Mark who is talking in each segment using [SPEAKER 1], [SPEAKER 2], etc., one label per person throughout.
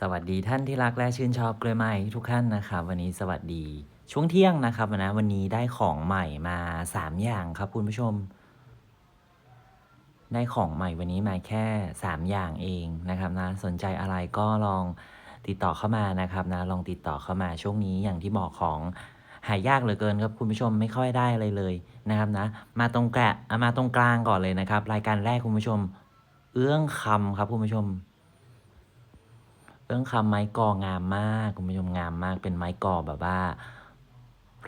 [SPEAKER 1] สวัสดีท่านที่รักและชื่นชอบกล้วยไม้ทุกท่านนะครับวันนี้สวัสดีช่วงเที่ยงนะครับนะวันนี้ได้ของใหม่มาสามอย่างครับคุณผู้ชม ได้ของใหม่วันนี้มาแค่สามอย่างเองนะครับนะสนใจอะไรก็ลองติดต่อเข้ามานะครับนะลองติดต่อเข้ามาช่วงนี้อย่างที่บอกของหายากเหลือเกินครับคุณผู้ชมไม่ค่อยได้อะไรเลยนะครับนะมาตรงแกะมาตรงกลางก่อนเลยนะครับ รายการแรกคุณผู้ชม เอื้องคำครับคุณผู้ชม เรื่องคำไม้กองามมากคุณผู้ชมงามมากเป็นไม้กอแบบว่า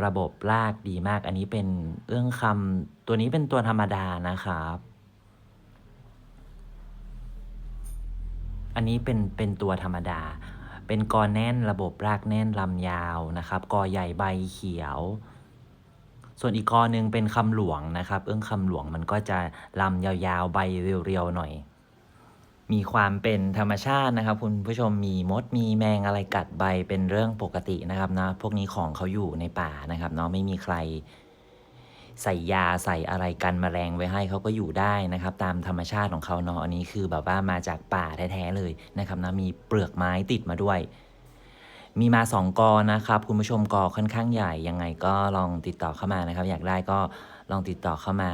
[SPEAKER 1] ระบบลากดีมาก อันนี้เป็นเอื้องคำตัวนี้เป็นตัวธรรมดานะครับ อันนี้เป็นเป็นตัวธรรมดา เป็นกอแน่นระบบรากแน่นลำยาวนะครับ กอใหญ่ใบเขียว ส่วนอีกกอหนึ่งเป็นคำหลวงนะครับ เอื้องคำหลวงมันก็จะลำยาวๆใบเรียวๆหน่อย มีความเป็นธรรมชาตินะครับ คุณผู้ชมมีมดมีแมงอะไรกัดใบเป็นเรื่องปกตินะครับนะพวกนี้ของเขาอยู่ในป่านะครับเนาะไม่มีใคร ใส่ยาใส่อะไรกันแมลงไว้ให้เขาก็อยู่ได้นะครับ ตามธรรมชาติของเขาเนาะอันนี้คือแบบว่ามาจากป่าแท้ๆเลยนะครับนะมีเปลือกไม้ติดมาด้วย มีมาสองกอนะครับ คุณผู้ชมกอค่อนข้างใหญ่ยังไงก็ลองติดต่อเข้ามานะครับ อยากได้ก็ลองติดต่อเข้ามา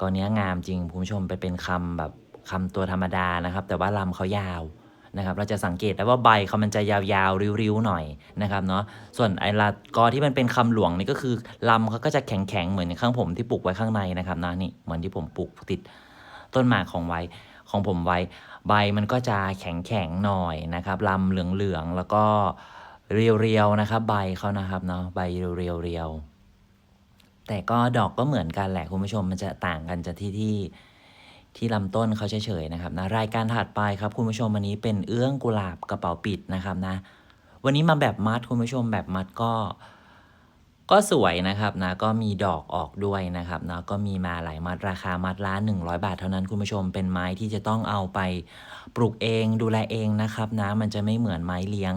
[SPEAKER 1] กอเนี้ยงามจริงคุณผู้ชมไปเป็นคำแบบ คำตัวธรรมดานะครับ แต่ว่าลำเขายาวนะครับเราจะสังเกตได้ว่าใบเขามันจะยาวๆ ริ้วๆ หน่อยนะครับเนาะส่วนไอ้ละกอที่มันเป็นคำหลวงนี่ก็คือลำเขาก็จะแข็งๆ เหมือนข้างผมที่ปลูกไว้ข้างในนะครับนะนี่เหมือนที่ผมปลูกติดต้นหมากของไว้ของผมไว้ ใบมันก็จะแข็งๆ หน่อยนะครับลำเหลืองๆ แล้วก็เรียวๆ นะครับ ใบเขานะครับเนาะใบเรียวๆแต่ก็ดอกก็เหมือนกันแหละคุณผู้ชมมันจะต่างกันจะที่ที่ ที่ลำต้นเขาเฉยๆนะครับนะรายการถัดไปครับคุณผู้ชมวันนี้เป็นเอื้องกุหลาบกระเป๋าปิดนะครับนะวันนี้มาแบบมัดคุณผู้ชมแบบมัดก็ ก็สวยนะครับนะก็มีดอกออกด้วยนะครับนะก็มีมาหลายมัดราคามัดละ100 บาทเท่านั้นคุณผู้ชมเป็นไม้ที่จะต้องเอาไปปลูกเองดูแลเองนะครับนะมันจะไม่เหมือนไม้เลี้ยง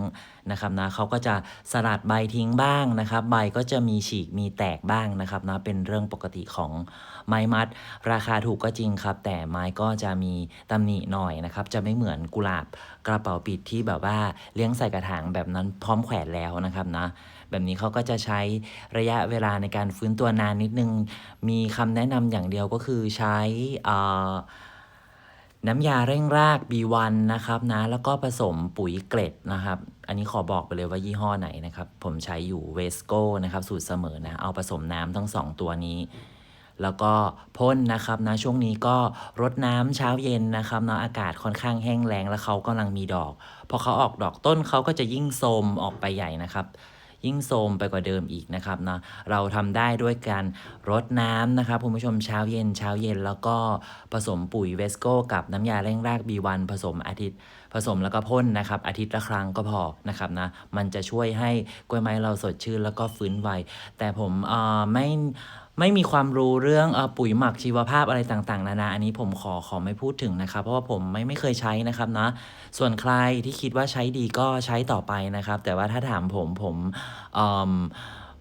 [SPEAKER 1] นะครับนะเขาก็จะสลัดใบทิ้งบ้างนะครับ ใบก็จะมีฉีกมีแตกบ้างนะครับนะเป็นเรื่องปกติของไม้มัด ราคาถูกก็จริงครับ แต่ไม้ก็จะมีตำหนิหน่อยนะครับ จะไม่เหมือนกุหลาบกระเป๋าปิดที่แบบว่าเลี้ยงใส่กระถางแบบนั้นพร้อมแขวนแล้วนะครับนะแบบนี้เขาก็จะใช้ระยะเวลาในการฟื้นตัวนานนิดนึง มีคำแนะนำอย่างเดียวก็คือใช้น้ำยาเร่งราก B1 นะครับนะ แล้วก็ผสมปุ๋ยเกล็ดนะครับ อันนี้ขอบอกไปเลยว่ายี่ห้อไหนนะครับ ผมใช้อยู่เวสโก้นะครับ สูตรเสมอนะ เอาผสมน้ำทั้งสองตัวนี้แล้วก็พ่นนะครับนะช่วงนี้ก็รดน้ำเช้าเย็นนะครับเนาะอากาศค่อนข้างแห้งแล้งแล้วเขากำลังมีดอก พอเขาออกดอกต้นเขาก็จะยิ่งโทมออกไปใหญ่นะครับ ยิ่งโทมไปกว่าเดิมอีกนะครับนะเราทำได้ด้วยการรดน้ำนะครับคุณผู้ชมเช้าเย็นเช้าเย็น แล้วก็ผสมปุ๋ยเวสโก้กับน้ำยาเร่งราก B1 ผสมอาทิตย์ ผสมแล้วก็พ่นนะครับ อาทิตย์ละครั้งก็พอนะครับนะมันจะช่วยให้กล้วยไม้เราสดชื่นแล้วก็ฟื้นไวแต่ผมเออไม่ ไม่มีความรู้เรื่องอปุ๋ยหมักชีวภาพอะไรต่างๆ นานา อันนี้ผมขอขอไม่พูดถึงนะครับ เพราะว่าผมไม่ไม่เคยใช้นะครับนะ ส่วนใครที่คิดว่าใช้ดีก็ใช้ต่อไปนะครับ แต่ว่าถ้าถามผมผมม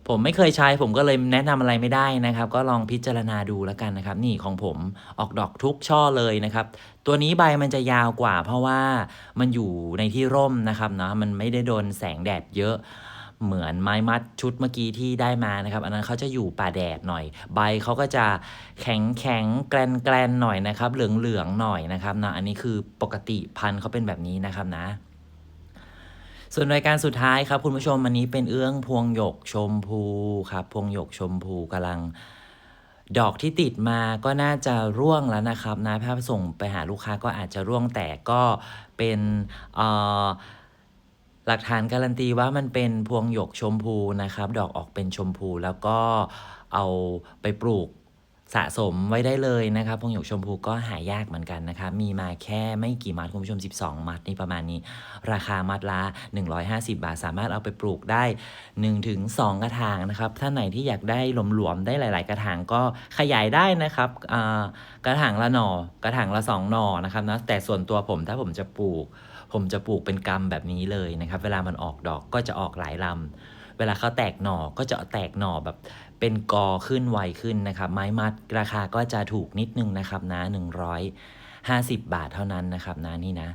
[SPEAKER 1] ผมไม่เคยใช้ ผมก็เลยแนะนำอะไรไม่ได้นะครับ ก็ลองพิจารณาดูแล้วกันนะครับ นี่ของผมออกดอกทุกช่อเลยนะครับ ตัวนี้ใบมันจะยาวกว่า เพราะว่ามันอยู่ในที่ร่มนะครับเนาะมันไม่ได้โดนแสงแดดเยอะ เหมือนไม้มัดชุดเมื่อกี้ที่ได้มานะครับ อันนั้นเขาจะอยู่ป่าแดดหน่อย ใบเขาก็จะแข็งแข็งแกลนแกลนหน่อยนะครับ เหลืองเหลืองหน่อยนะครับนะอันนี้คือปกติพันธุ์เขาเป็นแบบนี้นะครับนะส่วนรายการสุดท้ายครับคุณผู้ชมอันนี้เป็นเอื้องพวงหยกชมพูครับพวงหยกชมพูกำลัง ดอกที่ติดมาก็น่าจะร่วงแล้วนะครับนะถ้าส่งไปหาลูกค้าก็อาจจะร่วงแต่ก็เป็นเอ่อ หลักฐานการันตีว่ามันเป็นพวงหยกชมพูนะครับ ดอกออกเป็นชมพูแล้วก็เอาไปปลูก สะสมไว้ได้เลยนะครับพวงหยกชมพูก็หายากเหมือนกันนะครับ มีมาแค่ไม่กี่มัดคุณผู้ชม 12 มัดนี่ประมาณนี้ ราคามัดละ 150 บาท สามารถเอาไปปลูกได้ 1-2ถึง2กระถางนะครับ ถ้าไหนที่อยากได้หลวมๆ ได้หลาย ๆ กระถางก็ขยายได้นะครับ กระถางละหน่อกระถางละสองหน่อนะครับนะแต่ส่วนตัวผมถ้าผมจะปลูก ผมจะปลูกเป็นกำแบบนี้เลยนะครับ เวลามันออกดอกก็จะออกหลายลำเวลาเขาแตกหน่อก็จะแตกหน่อแบบ เป็นกอขึ้นไวขึ้นนะครับ ไม้มัดราคาก็จะถูกนิดนึงนะครับนะ150 บาทเท่านั้นนะครับนะนี่นะ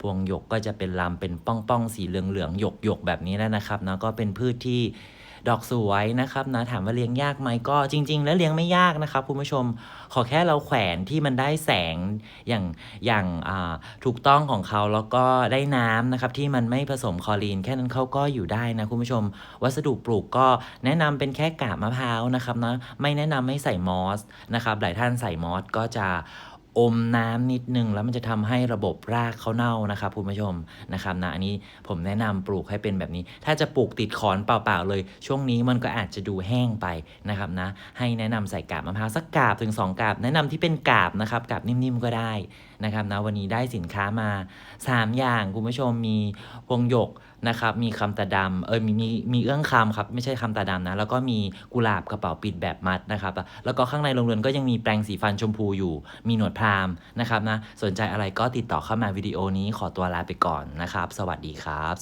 [SPEAKER 1] พวงหยกก็จะเป็นลำเป็นป้องๆสีเหลืองๆหยกหยกๆแบบนี้แล้วนะครับนะก็เป็นพืชที่ ดอกสวยนะครับนะถามว่าเลี้ยงยากไหมก็จริง ๆ แล้วเลี้ยงไม่ยากนะครับคุณผู้ชมขอแค่เราแขวนที่มันได้แสงอย่างอย่างอ่าถูกต้องของเขาแล้วก็ได้น้ำนะครับที่มันไม่ผสมคอรีน แค่นั้นเขาก็อยู่ได้นะคุณผู้ชม วัสดุปลูกก็แนะนำเป็นแค่กาบมะพร้าวนะครับนะไม่แนะนำให้ใส่มอสนะครับหลายท่านใส่มอสก็จะ อมน้ำนิดนึง แล้วมันจะทำให้ระบบรากเขาเน่านะครับคุณผู้ชมนะครับนะอันนี้ผมแนะนำปลูกให้เป็นแบบนี้ ถ้าจะปลูกติดขอนเปล่าๆเลย ช่วงนี้มันก็อาจจะดูแห้งไปนะครับนะให้แนะนำใส่กาบมะพร้าวสักกาบถึง 2 กาบ แนะนำที่เป็นกาบนะครับกาบนิ่มๆก็ได้นะครับนะวันนี้ได้สินค้ามา 3 อย่างคุณผู้ชมมีพวงหยกนะครับ มีคำตาดำเออมีมีมีเอื้องคำครับไม่ใช่คำตาดำนะ แล้วก็มีกุหลาบกระเป๋าปิดแบบมัดนะครับ แล้วก็ข้างในโรงเรียนก็ยังมีแปรงสีฟันชมพูอยู่ มีหนวดพรามนะครับนะ สนใจอะไรก็ติดต่อเข้ามาวิดีโอนี้ขอตัวลาไปก่อนนะครับ สวัสดีครับ